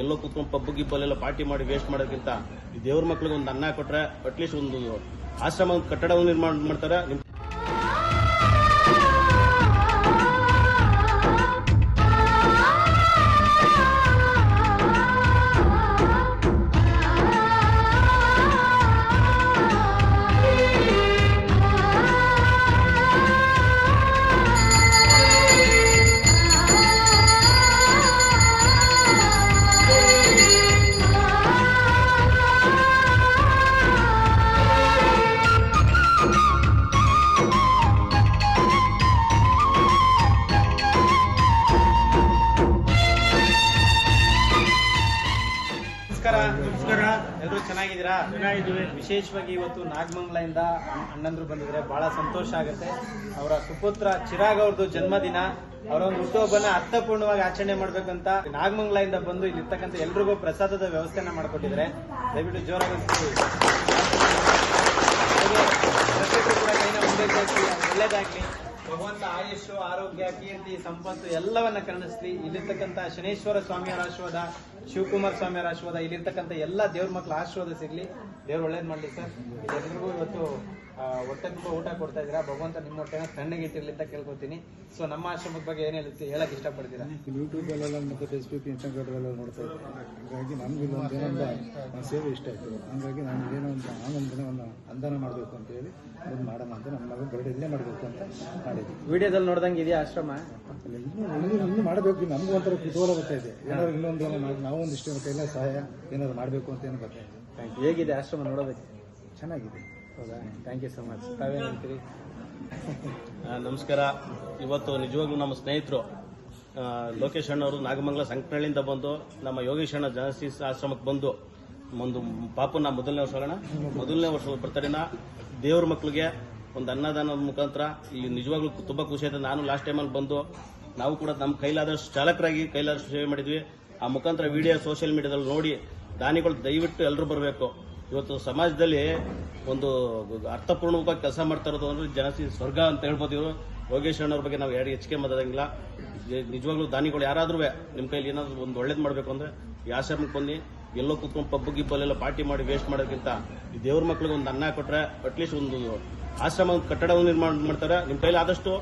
ಎಲ್ಲೋ ಕೂತ್ಕೊಂಡು ಪಬ್ಬು ಗಿಬ್ಬಲ್ಲೆಲ್ಲ ಪಾರ್ಟಿ ಮಾಡಿ ವೇಸ್ಟ್ ಮಾಡೋದಕ್ಕಿಂತ ದೇವ್ರ ಮಕ್ಳಿಗೆ ಒಂದು ಅನ್ನ ಕೊಟ್ರೆ ಅಟ್ಲೀಸ್ಟ್ ಒಂದು ಆಶ್ರಮ, ಒಂದು ಕಟ್ಟಡವನ್ನು ನಿರ್ಮಾಣ ಮಾಡ್ತಾರೆ. ಚೆನ್ನಾಗಿದ್ದೀರಾ. ವಿಶೇಷವಾಗಿ ಇವತ್ತು ನಾಗಮಂಗಲದಿಂದ ಅಣ್ಣಂದ್ರು ಬಂದಿದ್ರೆ ಬಹಳ ಸಂತೋಷ ಆಗುತ್ತೆ. ಅವರ ಸುಪುತ್ರ ಚಿರಾಗ್ ಅವ್ರದ್ದು ಜನ್ಮದಿನ. ಅವರ ಒಂದು ಹುಟ್ಟುಹಬ್ಬನ ಅರ್ಥಪೂರ್ಣವಾಗಿ ಆಚರಣೆ ಮಾಡ್ಬೇಕಂತ ನಾಗಮಂಗಲದಿಂದ ಬಂದು ಇಲ್ಲಿರ್ತಕ್ಕಂಥ ಎಲ್ರಿಗೂ ಪ್ರಸಾದದ ವ್ಯವಸ್ಥೆನ ಮಾಡ್ಕೊಟ್ಟಿದ್ದಾರೆ. ದಯವಿಟ್ಟು ಜೋರಾಗಿ ಒಳ್ಳೇದಾಗ್ಲಿ. ಭಗವಂತ ಆಯುಷು ಆರೋಗ್ಯ, ಕೀರ್ತಿ, ಸಂಪತ್ತು ಎಲ್ಲವನ್ನ ಕರುಣಿಸ್ಲಿ. ಇಲ್ಲಿರ್ತಕ್ಕಂಥ ಶನೇಶ್ವರ ಸ್ವಾಮಿಯವರ ಆಶೀರ್ವಾದ, ಶಿವಕುಮಾರ್ ಸ್ವಾಮಿಯವರ ಆಶೀರ್ವಾದ, ಇಲ್ಲಿರ್ತಕ್ಕಂಥ ಎಲ್ಲ ದೇವ್ರ ಮಕ್ಕಳ ಆಶೀರ್ವಾದ ಸಿಗ್ಲಿ. ದೇವ್ರು ಒಳ್ಳೇದ್ ಮಾಡ್ಲಿ ಸರ್. ಎಲ್ಲರಿಗೂ ಇವತ್ತು ಹೊಟ್ಟೆ ತುಂಬ ಊಟ ಕೊಡ್ತಾ ಇದ್ದೀರಾ? ಭಗವಂತ ನಿಮ್ಮ ಹೊಟ್ಟೆನ ತಣ್ಣಗೆ ಇಟ್ಟಿರ್ಲಿ ಅಂತ ಕೇಳ್ಕೊತೀನಿ. ಸೊ ನಮ್ಮ ಆಶ್ರಮದ ಬಗ್ಗೆ ಏನ್ ಹೇಳುತ್ತೆ? ಹೇಳಕ್ ಇಷ್ಟಪಡ್ತೀರಾ? ಯೂಟ್ಯೂಬಲ್ಲೆಲ್ಲ ಮತ್ತು ಫೇಸ್ಬುಕ್ ಇನ್ಸ್ಟಾಗ್ರಾಮಲ್ಲೆಲ್ಲ ನೋಡ್ತಾ ಇದ್ದೆ ಹಾಗಾಗಿ ಏನೋ ಒಂದು ಸೇವೆ ಇಷ್ಟ ಆಯ್ತು. ಹಾಗಾಗಿ ನಾನು ಏನೋ ಒಂದು ಆನೊಂದು ಒಂದು ಅಂದಾನ ಮಾಡಬೇಕು ಅಂತ ಹೇಳಿ ಒಂದು ಮಾಡೋಣ ಅಂತ ನಮ್ಮ ಮಗ ಬರ್ಡೇ ಇಲ್ಲೇ ಮಾಡಬೇಕು ಅಂತ ಮಾಡಿದ್ವಿ. ವಿಡಿಯೋದಲ್ಲಿ ನೋಡ್ದಂಗೆ ಇದೆಯಾ ಆಶ್ರಮ? ಇನ್ನೂ ಇನ್ನೂ ಇನ್ನೂ ಮಾಡಬೇಕು. ನಮಗೂ ಒಂಥರ ಕುತೂಹಲ ಬರ್ತಾ ಇದೆ. ಏನಾದ್ರು ಇನ್ನೊಂದು ಏನೋ ಮಾಡಿ ನಾವು ಒಂದಿಷ್ಟು ಕೈಲ ಸಹಾಯ ಏನಾದ್ರು ಮಾಡಬೇಕು ಅಂತ ಏನು ಬರ್ತಾ ಇದೆ ಹೇಗಿದೆ ಆಶ್ರಮ ನೋಡೋದಕ್ಕೆ? ಚೆನ್ನಾಗಿದೆ. ಹೌದಾ? ಥ್ಯಾಂಕ್ ಯು ಸೊ ಮಚ್ ತಾವೇನಂತೀರಿ ನಮಸ್ಕಾರ. ಇವತ್ತು ನಿಜವಾಗ್ಲೂ ನಮ್ಮ ಸ್ನೇಹಿತರು ಲೋಕೇಶ್ ಅಣ್ಣವರು ನಾಗಮಂಗಲ ಸಂಕನಹಳ್ಳಿಯಿಂದ ಬಂದು, ನಮ್ಮ ಯೋಗೇಶ್ ಅಣ್ಣ ಜನಸಿ ಆಶ್ರಮಕ್ಕೆ ಬಂದು ಒಂದು ಪಾಪನ ಮೊದಲನೇ ವರ್ಷ ಅಣ್ಣ. ಮೊದಲನೇ ವರ್ಷ ಬರ್ತಾರಿನ ದೇವ್ರ ಮಕ್ಕಳಿಗೆ ಒಂದು ಅನ್ನದಾನದ ಮುಖಾಂತರ ಈ ನಿಜವಾಗ್ಲೂ ತುಂಬಾ ಖುಷಿ ಆಯ್ತು. ನಾನು ಲಾಸ್ಟ್ ಟೈಮಲ್ಲಿ ಬಂದು, ನಾವು ಕೂಡ ನಮ್ಮ ಕೈಲಾದಷ್ಟು ಚಾಲಕರಾಗಿ ಕೈಲಾದಷ್ಟು ಸೇವೆ ಮಾಡಿದ್ವಿ. ಆ ಮುಖಾಂತರ ವಿಡಿಯೋ ಸೋಷಿಯಲ್ ಮೀಡಿಯಾದಲ್ಲಿ ನೋಡಿ, ದಾನಿಗಳು ದಯವಿಟ್ಟು ಎಲ್ಲರೂ ಬರಬೇಕು. ಇವತ್ತು ಸಮಾಜದಲ್ಲಿ ಒಂದು ಅರ್ಥಪೂರ್ಣವಾಗಿ ಕೆಲಸ ಮಾಡ್ತಾ ಇರೋದು ಅಂದ್ರೆ ಜನಸಿ ಸ್ವರ್ಗ ಅಂತ ಹೇಳ್ಬೋದು ಇವರು. ಯೋಗೇಶ್ ಅಣ್ಣವ್ರ ಬಗ್ಗೆ ನಾವು ಯಾರು ಹೆಚ್ಚಿಗೆ ಮಾತಾಡಂಗಿಲ್ಲ. ನಿಜವಾಗ್ಲೂ ದಾನಿಗಳು ಯಾರಾದ್ರೂ ನಿಮ್ಮ ಕೈಲಿ ಏನಾದ್ರು ಒಂದು ಒಳ್ಳೇದು ಮಾಡಬೇಕು ಅಂದ್ರೆ ಈ ಆಶ್ರಮಕ್ಕೆ ಬಂದು ಎಲ್ಲೋ ಕೂತ್ಕೊಂಡು ಪಬ್ಬು ಗಿಬ್ಬಲ್ಲೆಲ್ಲ ಪಾರ್ಟಿ ಮಾಡಿ, ವೇಸ್ಟ್ ಮಾಡೋದಕ್ಕಿಂತ ಈ ದೇವ್ರ ಮಕ್ಳಿಗೆ ಒಂದು ಅನ್ನ ಕೊಟ್ರೆ ಅಟ್ಲೀಸ್ಟ್ ಒಂದು ಆಶ್ರಮ ಕಟ್ಟಡವನ್ನು ನಿರ್ಮಾಣ ಮಾಡ್ತಾರೆ. ನಿಮ್ಮ ಕೈಲಿ ಆದಷ್ಟು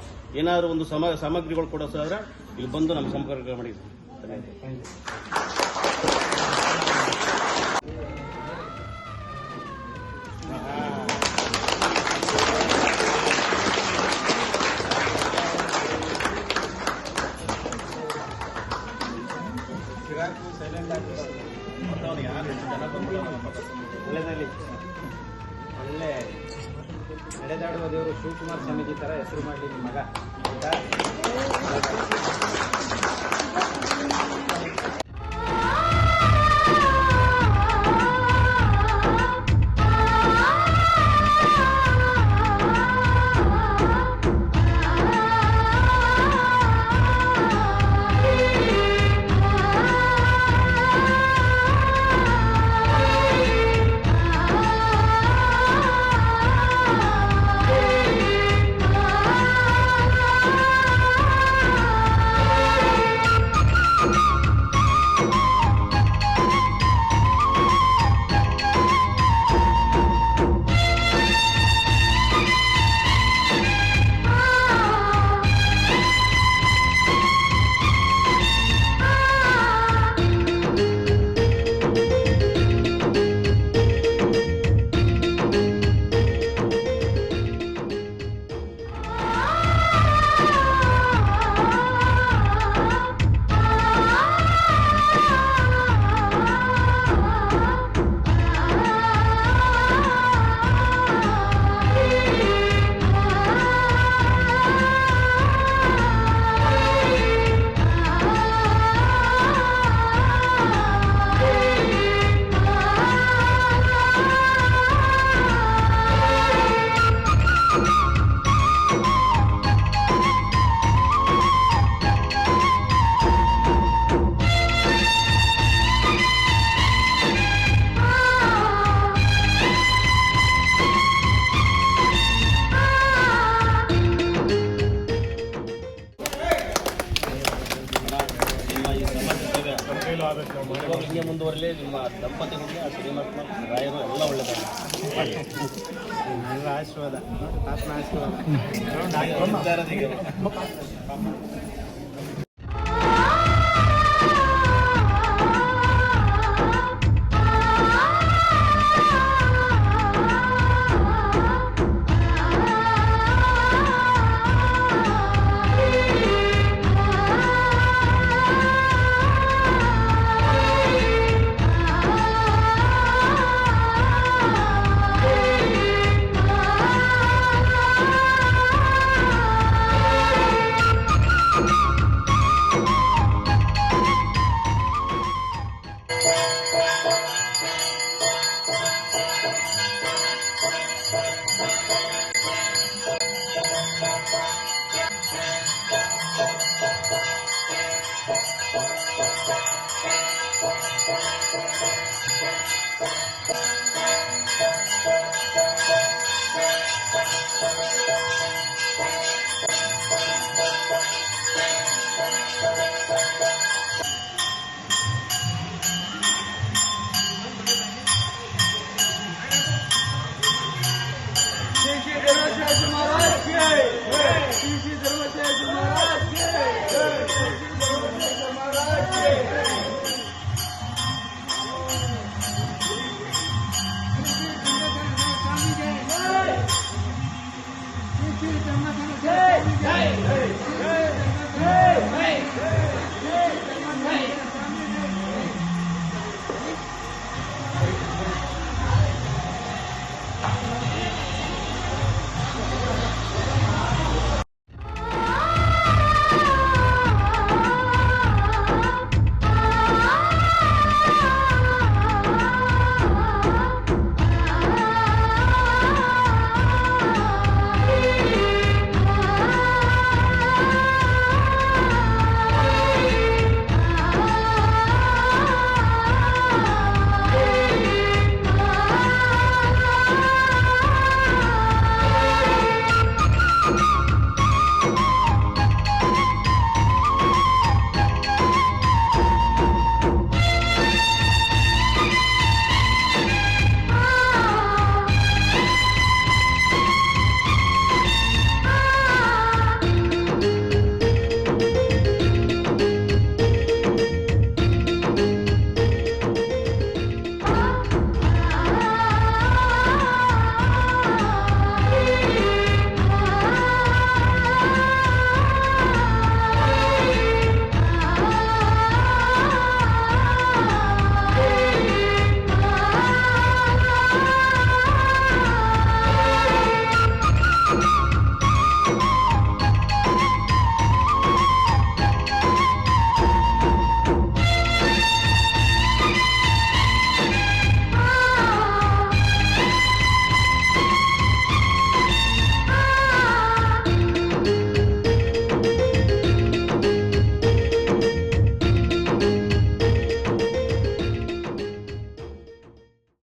ಏನಾದ್ರು ಒಂದು ಸಮ ಸಾಮಗ್ರಿಗಳು ಕೊಡೋದಾದ್ರೆ ಇಲ್ಲಿ ಬಂದು ನಮ್ಮ ಸಂಪರ್ಕ ಮಾಡಿ ಧನ್ಯವಾದ ಆಗ್ಬಿಟ್ಟು ಒಳ್ಳೆದಾಗಲಿ. ಒಳ್ಳೆ ನಡೆದಾಡುವ ದೇವರು ಶಿವಕುಮಾರ್ ಸ್ವಾಮೀಜಿ ತರ ಹೆಸರು ಮಾಡಲಿ ನಿಮ್ಮ ಮಗ. ಆಶೀರ್ವಾದ. ಆತ್ಮ ಆಶೀರ್ವಾದ. ನಿರ್ಧಾರದಿಂದ